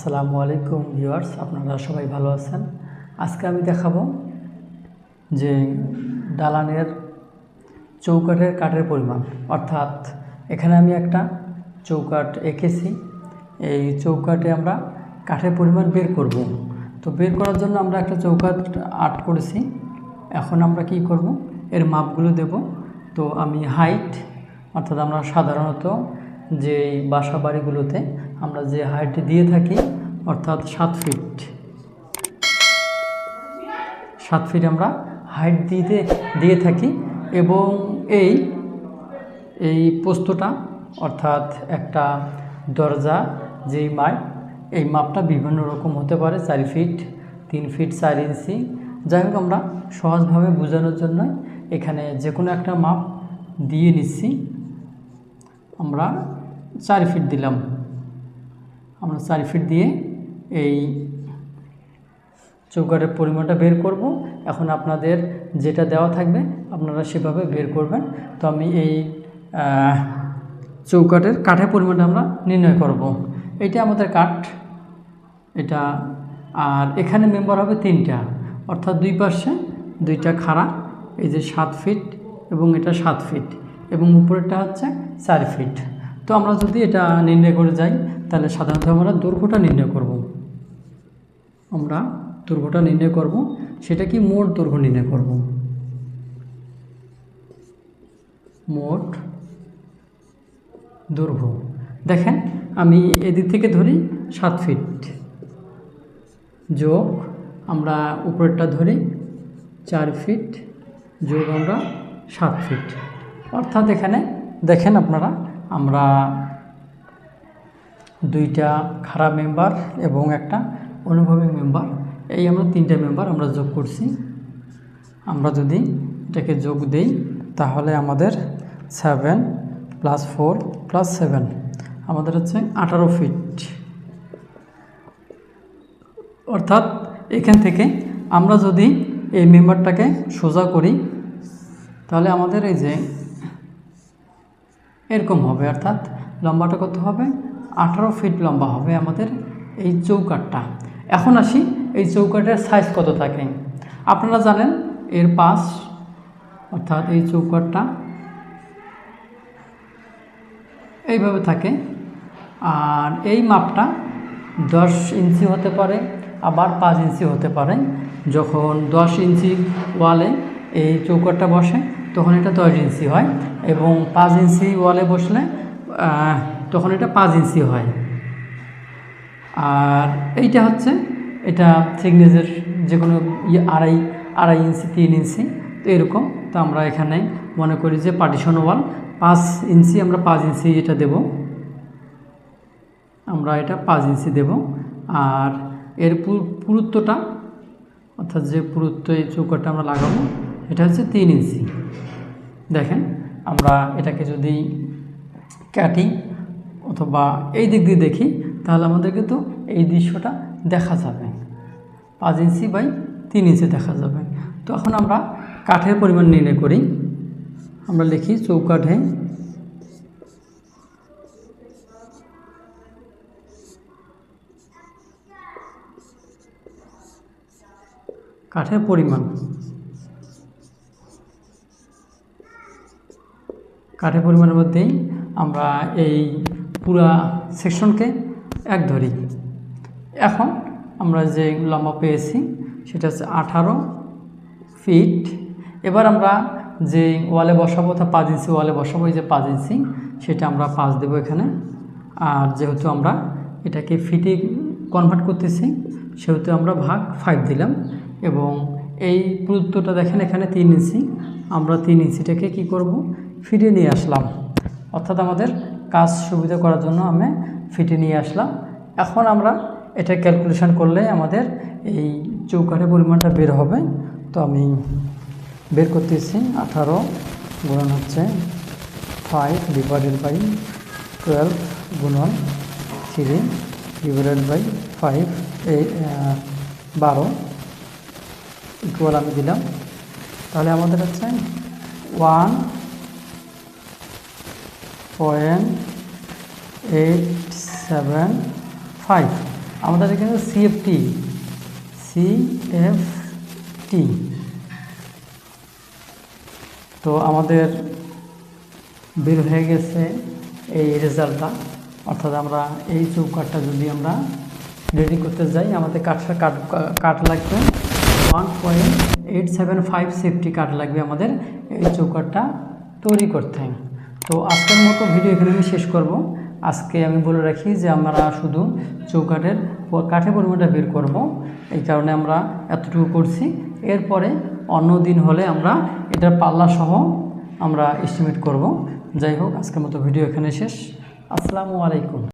আসসালামু আলাইকুম ভিউয়ার্স, আপনারা সবাই ভালো আছেন? আজকে আমি দেখাবো যে দালানের চৌকাঠের কাঠের পরিমাণ। অর্থাৎ এখানে আমি একটা চৌকাঠ এঁকেছি। এই চৌকাঠে আমরা কাঠের পরিমাণ বের করব। তো বের করার জন্য আমরা একটা চৌকাঠ আর্ট করেছি। এখন আমরা কি করব? এর মাপগুলো দেব। তো আমি হাইট অর্থাৎ আমরা সাধারণত যে বাসা বাড়িগুলোতে আমরা যে হাইট দিয়ে থাকি, অর্থাৎ সাত ফিট সাত ফিট আমরা হাইট দিতে, দিয়ে থাকি এবং এই এই পোস্তটা, অর্থাৎ একটা দরজা, যেই মাপ, এই মাপটা বিভিন্ন রকম হতে পারে, চার ফিট তিন ফিট চার ইঞ্চি। যাই হোক, আমরা সহজভাবে বোঝানোর জন্য এখানে যে কোনো একটা মাপ দিয়ে নিচ্ছি। আমরা চার ফিট দিলাম। আমরা চার ফিট দিয়ে এই চৌকাটের পরিমাণটা বের করব। এখন আপনাদের যেটা দেওয়া থাকবে, আপনারা সেভাবে বের করবেন। তো আমি এই চৌকাটের কাঠের পরিমাণটা আমরা নির্ণয় করব। এটা আমাদের কাঠ। এটা, আর এখানে মেম্বার হবে তিনটা। অর্থাৎ দুই পাশে দুইটা খাড়া, এই যে সাত ফিট এবং এটা সাত ফিট এবং উপরেরটা হচ্ছে চার ফিট। তো আমরা যদি এটা নির্ণয় করে যাই, তাহলে সাধারণত আমরা দৈর্ঘ্যটা নির্ণয় করব। আমরা দৈর্ঘ্যটা নির্ণয় করব, সেটা কি মোট দৈর্ঘ্য নির্ণয় করব? মোট দৈর্ঘ্য। দেখেন, আমি এদিক থেকে ধরি সাত ফিট যোগ আমরা উপরেরটা ধরি চার ফিট যোগ আমরা সাত ফিট অর্থাৎ এখানে দেখেন আপনারা আমরা দুইটা খারাপ মেম্বার এবং একটা অনুভবী মেম্বার এই আমরা তিনটা মেম্বার আমরা যোগ করছি। আমরা যদি এটাকে যোগ দেই, তাহলে আমাদের seven plus four plus seven আমাদের হচ্ছে আঠারো ফিট অর্থাৎ এখান থেকে আমরা যদি এই মেম্বারটাকে সোজা করি, তাহলে আমাদের এই যে এরকম হবে, অর্থাৎ লম্বাটা কত হবে? আঠারো ফিট লম্বা হবে আমাদের এই চৌকাটটা এখন আসি, এই চৌকাটের সাইজ কত থাকে? আপনারা জানেন এর পাশ, অর্থাৎ এই চৌকাটটা এইভাবে থাকে, আর এই মাপটা দশ ইঞ্চি হতে পারে, আবার পাঁচ ইঞ্চি হতে পারে। যখন দশ ইঞ্চি ওয়ালে এই চৌকাটটা বসে তখন এটা দশ ইঞ্চি হয় এবং পাঁচ ইঞ্চি ওয়ালে বসলে তখন এটা পাঁচ ইঞ্চি হয়। আর এইটা হচ্ছে, এটা থিকনেসের যে কোনো আড়াই আড়াই ইঞ্চি, তিন ইঞ্চি, তো এরকম। তো আমরা এখানে মনে করি যে পার্টিশন ওয়াল পাঁচ ইঞ্চি আমরা পাঁচ ইঞ্চি এটা দেব। আমরা এটা পাঁচ ইঞ্চি দেব। আর এর পুরুত্বটা, অর্থাৎ যে পুরুত্ব এই চৌকাটা আমরা লাগাবো এটা হচ্ছে তিন ইঞ্চি। দেখেন, আমরা এটাকে যদি কাটি অথবা এই দিক দিয়ে দেখি, তাহলে আমাদের কিন্তু এই দৃশ্যটা দেখা যাবে। পাঁচ ইঞ্চি বাই তিন ইঞ্চি দেখা যাবে। তো এখন আমরা কাঠের পরিমাণ নির্ণয় করি। আমরা লিখি চৌকাঠে কাঠের পরিমাণ। কাঠের পরিমাণের মধ্যেই আমরা এই পুরা সেকশনকে এক ধরি। এখন আমরা যে লম্বা পেয়েছি, সেটা হচ্ছে আঠারো ফিট। এবার আমরা যে ওয়ালে বসাবো তা পাঁচ ইঞ্চি ওয়ালে বসাবো, এই যে পাঁচ ইঞ্চি, সেটা আমরা পাঁচ দেবো এখানে। আর যেহেতু আমরা এটাকে ফিটে কনভার্ট করতেছি, সেহেতু আমরা ভাগ ফাইভ দিলাম। এবং এই পুরুত্বটা দেখেন এখানে তিন ইঞ্চি। আমরা তিন ইঞ্চিটাকে কি করব? ফিটে নিয়ে আসলাম। অর্থাৎ আমাদের কাজ সুবিধা করার জন্য আমি ফিটে নিয়ে আসলাম। এখন আমরা এটা ক্যালকুলেশন করলে আমাদের এই চৌকাঠের পরিমাণটা বের হবে। তো আমি বের করতেছি, আঠারো গুণন হচ্ছে ফাইভ ডিভাইডেড বাই টুয়েলভ গুণন থ্রি ডিভাইডেড বাই ফাইভ এই বারো ইকুয়াল আমি দিলাম। তাহলে আমাদের হচ্ছে one point eight seven five আমাদের এখানে সিএফটি সিএফটি তো আমাদের বের হয়ে গেছে এই রেজাল্টটা। অর্থাৎ আমরা এই চৌকাটটা যদি আমরা রেডি করতে যাই, আমাদের কাঠটা কাট কাঠ লাগবে। One point eight seven five CFT কাঠ লাগবে আমাদের এই চৌকাটটা তৈরি করতে। তো আজকের মতো ভিডিও এখানে আমি শেষ করব। আজকে আমি বলে রাখি যে আমরা শুধু চৌকাঠের কাঠের পরিমাণটা বের করব। এই কারণে আমরা এতটুকু করছি। এরপরে অন্য দিন হলে আমরা এটার পাল্লাসহ আমরা এস্টিমেট করব। যাই হোক, আজকের মতো ভিডিও এখানে শেষ। আসসালামু আলাইকুম।